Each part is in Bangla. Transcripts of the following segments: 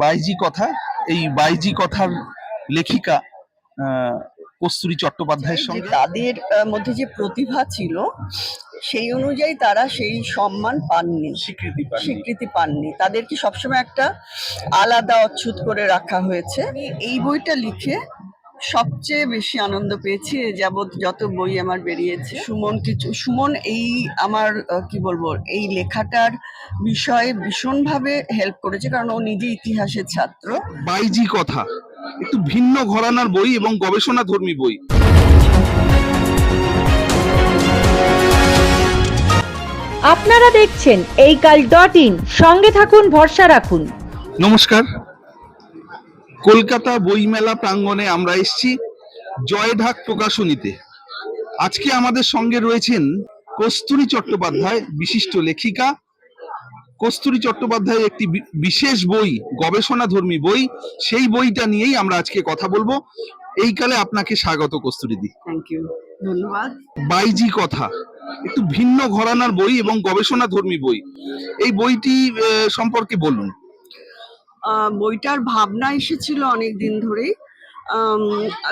বাইজি কথা এই বাইজি কথার লেখিকা কস্তুরী চট্টোপাধ্যায়ের সঙ্গে। তাদের মধ্যে যে প্রতিভা ছিল সেই অনুযায়ী তারা সেই সম্মান পাননি স্বীকৃতি পাননি। স্বীকৃতি পাননি। তাদেরকে সবসময় একটা আলাদা অচ্ছুত করে রাখা হয়েছে। এই বইটা লিখে সবচেয়ে বেশি আনন্দ পেয়েছি যাবৎ যত বই আমার বেরিয়েছে। সুমন কিছু সুমন এই আমার কি বলব এই লেখাটার বিষয়ে ভীষণভাবে হেল্প করেছে কারণ ও নিজে ইতিহাসের ছাত্র। বাইজি কথা একটু ভিন্ন ঘরানার বই এবং গবেষণা ধর্মী বই। আপনারা দেখছেন এই কাল ডট ইন সঙ্গে থাকুন ভরসা রাখুন। নমস্কার। কলকাতা বইমেলা প্রাঙ্গণে আমরা এসেছি জয়ঢাক প্রকাশনীতে। আজকে আমাদের সঙ্গে রয়েছেন কস্তুরী চট্টোপাধ্যায় বিশিষ্ট লেখিকা। কস্তুরী চট্টোপাধ্যায় একটি বিশেষ বই গবেষণা ধর্মী বই সেই বইটা নিয়েই আমরা আজকে কথা বলব। এই কালে আপনাকে স্বাগত কস্তুরীদি থ্যাংক ইউ ধন্যবাদ। বাইজি কথা একটু ভিন্ন ঘরানার বই এবং গবেষণা ধর্মী বই। এই বইটি সম্পর্কে বলুন। বইটার ভাবনা এসেছিল অনেক দিন ধরেই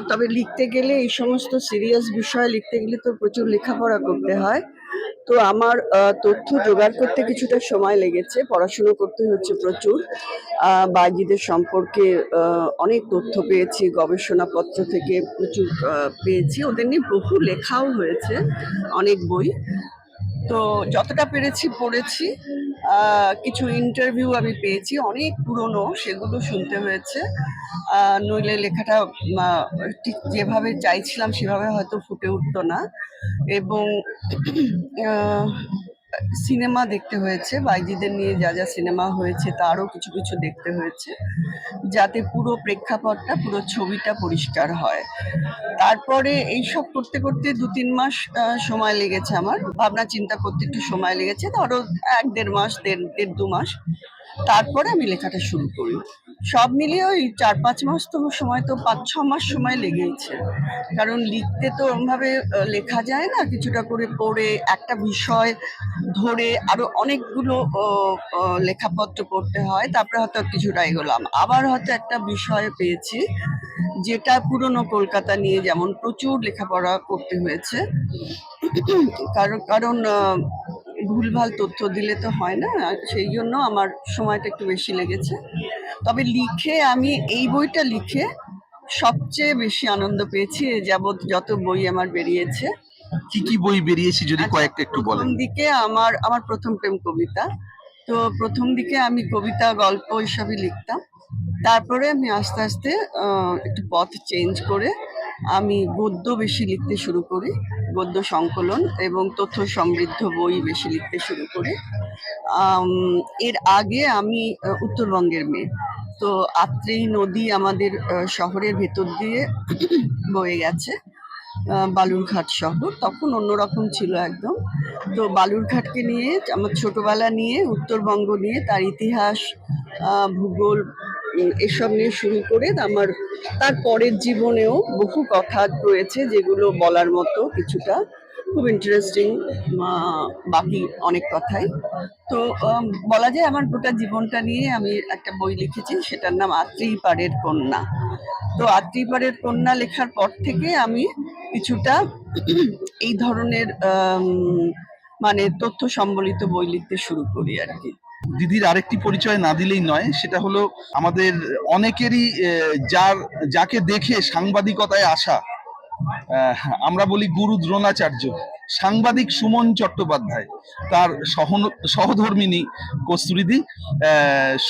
তবে লিখতে গেলে এই সমস্ত সিরিয়াস বিষয় লিখতে গেলে তো প্রচুর লেখাপড়া করতে হয়। তো আমার তথ্য জোগাড় করতে কিছুটা সময় লেগেছে পড়াশুনো করতে হচ্ছে প্রচুর। আহ, বাইজিদের সম্পর্কে অনেক তথ্য পেয়েছি গবেষণাপত্র থেকে প্রচুর পেয়েছি। ওদের নিয়ে বহু লেখাও হয়েছে অনেক বই। তো যতটা পেরেছি পড়েছি। কিছু ইন্টারভিউ আমি পেয়েছি, অনেক পুরনো, সেগুলো শুনতে হয়েছে। নইলে লেখাটা ঠিক যেভাবে চাইছিলাম সেভাবে হয়তো ফুটে উঠতো না। এবং সিনেমা দেখতে হয়েছে, বাইজিদের নিয়ে যা যা সিনেমা হয়েছে তারও কিছু কিছু দেখতে হয়েছে, যাতে পুরো প্রেক্ষাপটটা, পুরো ছবিটা পরিষ্কার হয়। তারপরে এইসব করতে করতে দু তিন মাস সময় লেগেছে আমার। ভাবনা চিন্তা করতে একটু সময় লেগেছে, ধরো এক দেড় মাস, দেড় দেড় দু মাস। তারপরে আমি লেখাটা শুরু করি। সব মিলিয়ে ওই চার পাঁচ মাস তো সময় তো পাঁচ ছ মাস সময় লেগেইছে। কারণ লিখতে তো ওরমভাবে লেখা যায় না, কিছুটা করে পড়ে, একটা বিষয় ধরে আরও অনেকগুলো লেখাপত্র পড়তে হয়, তারপরে হয়তো কিছুটা এগোলাম। আবার হয়তো একটা বিষয় পেয়েছি, যেটা পুরনো কলকাতা নিয়ে যেমন প্রচুর লেখাপড়া করতে হয়েছে। কারণ কারণ ভুলভাল তথ্য দিলে তো হয় না আর সেই জন্য আমার সময়টা একটু বেশি লেগেছে। তবে লিখে আমি এই বইটা লিখে সবচেয়ে বেশি আনন্দ পেয়েছি যাবৎ যত বই আমার বেরিয়েছে। কি কি বই বেরিয়েছে যদি আচ্ছা, কয়েকটা একটু বলেন? প্রথম দিকে আমার আমার প্রথম প্রেম কবিতা। তো প্রথম দিকে আমি কবিতা গল্প এসবই লিখতাম। তারপরে আমি আস্তে আস্তে একটু পথ চেঞ্জ করে আমি গদ্য বেশি লিখতে শুরু করি। গদ্য সংকলন এবং তথ্য সমৃদ্ধ বই বেশি লিখতে শুরু করি। এর আগে আমি উত্তরবঙ্গের মেয়ে। তো আত্রেই নদী আমাদের শহরের ভেতর দিয়ে বয়ে গেছে বালুরঘাট শহর। তখন অন্যরকম ছিল একদম। তো বালুরঘাটকে নিয়ে, আমার ছোটবেলা নিয়ে, উত্তরবঙ্গ নিয়ে তার ইতিহাস ভূগোল এসব নিয়ে শুরু করে আমার তার পরের জীবনেও বহু কথা রয়েছে যেগুলো বলার মতো কিছুটা। খুব ইন্টারেস্টিং বাকি অনেক কথাই। তো বলা যায় আমার গোটা জীবনটা নিয়ে আমি একটা বই লিখেছি, সেটার নাম আত্রেই পাড়ের কন্যা। তো আত্রেই পাড়ের কন্যা লেখার পর থেকে আমি কিছুটা এই ধরনের মানে তথ্য সম্বলিত বই লিখতে শুরু করি আর কি। দিদির আরেকটি পরিচয় না দিলেই নয়, সেটা হলো আমাদের অনেকেরই যার, যাকে দেখে সাংবাদিকতায় আসা আমরা বলি গুরু দ্রোণাচার্য, সাংবাদিক সুমন চট্টোপাধ্যায়, তার সহন, সহধর্মিনী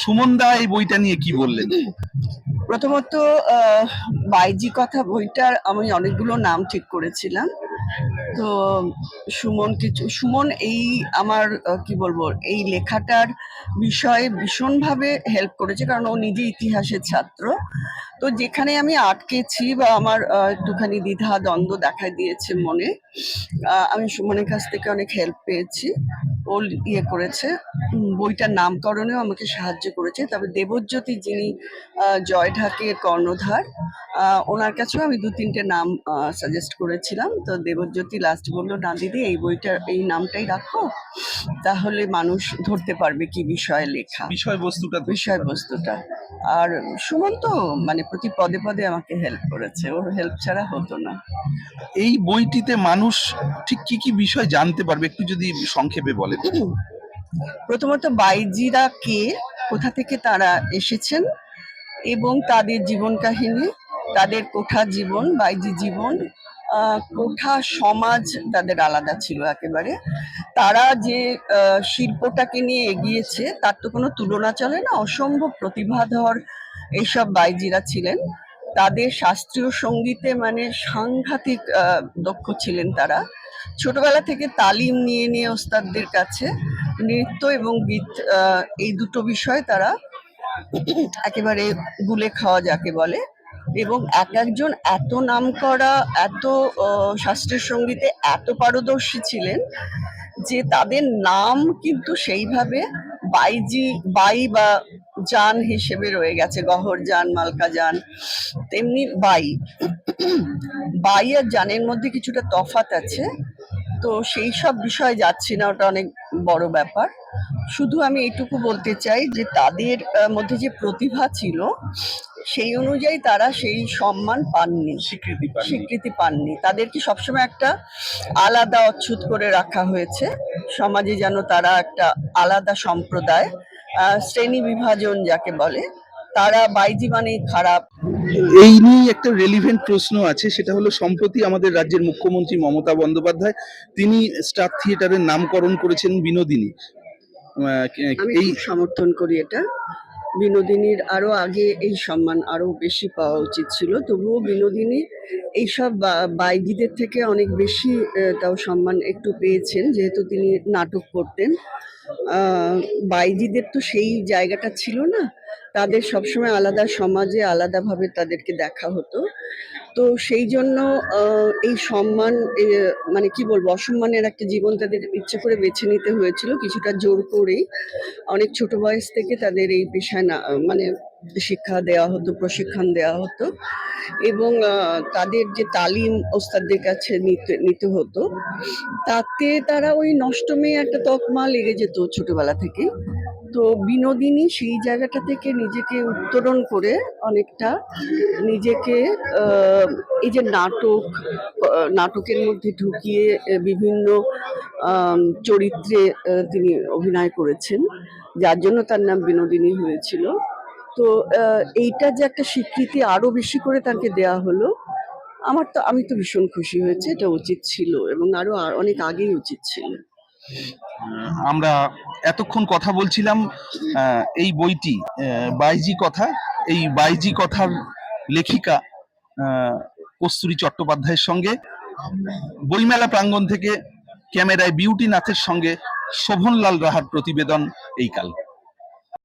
সুমন দা এই বইটা নিয়ে কি বললেন? প্রথমত বাইজি কথা বইটার আমি অনেকগুলো নাম ঠিক করেছিলাম। তো সুমন কিছু, সুমন এই আমার কি বলব, এই লেখাটার বিষয়ে ভীষণভাবে হেল্প করেছে, কারণ ও নিজে ইতিহাসের ছাত্র। তো যেখানে আমি আটকেছি বা আমার একটুখানি দ্বিধা দ্বন্দ্ব দেখা দিয়েছে মনে আমি সুমনের কাছ থেকে অনেক হেল্প পেয়েছি। ও ইয়ে করেছে। বইটার নামকরণেও আমাকে সাহায্য করেছে। তবে দেবজ্যোতি যিনি জয় ঢাকের কর্ণধার ওনার কাছেও আমি দু তিনটে নাম সাজেস্ট করেছিলাম। তো দেবজ্যোতি লাস্ট বলল না দিদি এই বইটার এই নামটাই রাখো। তাহলে মানুষ ধরতে পারবে কি বিষয়ে লেখা। বিষয়বস্তুটা বিষয়বস্তুটা। আর সুমন তো মানে প্রতি পদে পদে আমাকে হেল্প করেছে। ওর হেল্প ছাড়া হতো না। এই বইটিতে মানুষ ঠিক কি কি বিষয় জানতে পারবে? একটু যদি সংক্ষেপে বলেন। প্রথমত বাইজিরা কে? কোথা থেকে তারা এসেছেন? এবং তাদের জীবন কাহিনী, তাদের কোঠা জীবন, বাইজি জীবন কোঠা সমাজ তাদের আলাদা ছিল একেবারে। তারা যে শিল্পটাকে নিয়ে এগিয়েছে, তার তো কোনো তুলনা চলে না, অসম্ভব প্রতিভাধর এইসব বাইজিরা ছিলেন। তাদের শাস্ত্রীয় সঙ্গীতে মানে সাংঘাতিক দক্ষ ছিলেন তারা। ছোটবেলা থেকে তালিম নিয়ে নিয়ে ওস্তাদদের কাছে নৃত্য এবং গীত এই দুটো বিষয় তারা একেবারে গুলে খাওয়া যাকে বলে এবং এক একজন এত নাম করা, এত শাস্ত্রীয় সঙ্গীতে এত পারদর্শী ছিলেন যে তাদের নাম কিন্তু সেইভাবে বাইজি, বাই বা যান হিসেবে রয়ে গেছে, গহর জান, মালকা যান তেমনি বাই। বাই আর যানের মধ্যে কিছুটা তফাত আছে। তো সেই সব বিষয়ে যাচ্ছি না ওটা অনেক বড় ব্যাপার। শুধু আমি এটুকু বলতে চাই যে তাদের মধ্যে যে প্রতিভা ছিল সেই অনুযায়ী তারা সেই সম্মান পাননি। স্বীকৃতি পাননি। স্বীকৃতি পাননি। তাদেরকে সবসময় একটা আলাদা অচ্ছুত করে রাখা হয়েছে। সমাজে যেন তারা একটা আলাদা সম্প্রদায় শ্রেণি বিভাজন যাকে বলে তারা বাইজি মানেই খারাপ। এই নিয়ে একটা রেলিভেন্ট প্রশ্ন আছে সেটা হলো সম্প্রতি আমাদের রাজ্যের মুখ্যমন্ত্রী মমতা বন্দ্যোপাধ্যায় তিনি স্টার থিয়েটারের নামকরণ করেছেন বিনোদিনী। আমি এই সমর্থন করি এটা। বিনোদিনীর আরও আগে এই সম্মান আরও বেশি পাওয়া উচিত ছিল। তবুও বিনোদিনী এইসব বা- বাইজিদের থেকে অনেক বেশি তাও সম্মান একটু পেয়েছেন যেহেতু তিনি নাটক করতেন। আহ, বাইজিদের তো সেই জায়গাটা ছিল না। তাদের সবসময় আলাদা সমাজে আলাদাভাবে তাদেরকে দেখা হতো। তো সেই জন্য এই সম্মান মানে কি বলব, অসম্মানের একটা জীবন তাদের ইচ্ছে করে বেছে নিতে হয়েছিল কিছুটা জোর করেই। অনেক ছোট বয়স থেকে তাদের এই পেশায় না মানে শিক্ষা দেওয়া হতো, প্রশিক্ষণ দেওয়া হতো এবং তাদের যে তালিম ওস্তাদদের কাছে নিতে নিতে হতো, তাতে তারা ওই নষ্টমে একটা তকমা লেগে যেত ছোটবেলা থেকে তো বিনোদিনী সেই জায়গাটা থেকে নিজেকে উত্তরণ করে অনেকটা নিজেকে এই যে নাটক নাটকের মধ্যে ঢুকিয়ে বিভিন্ন চরিত্রে তিনি অভিনয় করেছেন, যার জন্য তার নাম বিনোদিনী হয়েছিল। তো এইটা যে একটা স্বীকৃতি আরও বেশি করে তাকে দেয়া হলো, আমার তো, আমি তো ভীষণ খুশি হয়েছে, এটা উচিত ছিল এবং আরও অনেক আগেই উচিত ছিল। আমরা এতক্ষণ কথা বলছিলাম এই বইটি বাইজি কথা। এই বাইজি কথার লেখিকা কস্তুরী চট্টোপাধ্যায়ের সঙ্গে। বইমেলা প্রাঙ্গণ থেকে ক্যামেরায় বিউটি নাথের সঙ্গে শোভনলাল রাহার প্রতিবেদন এই কাল।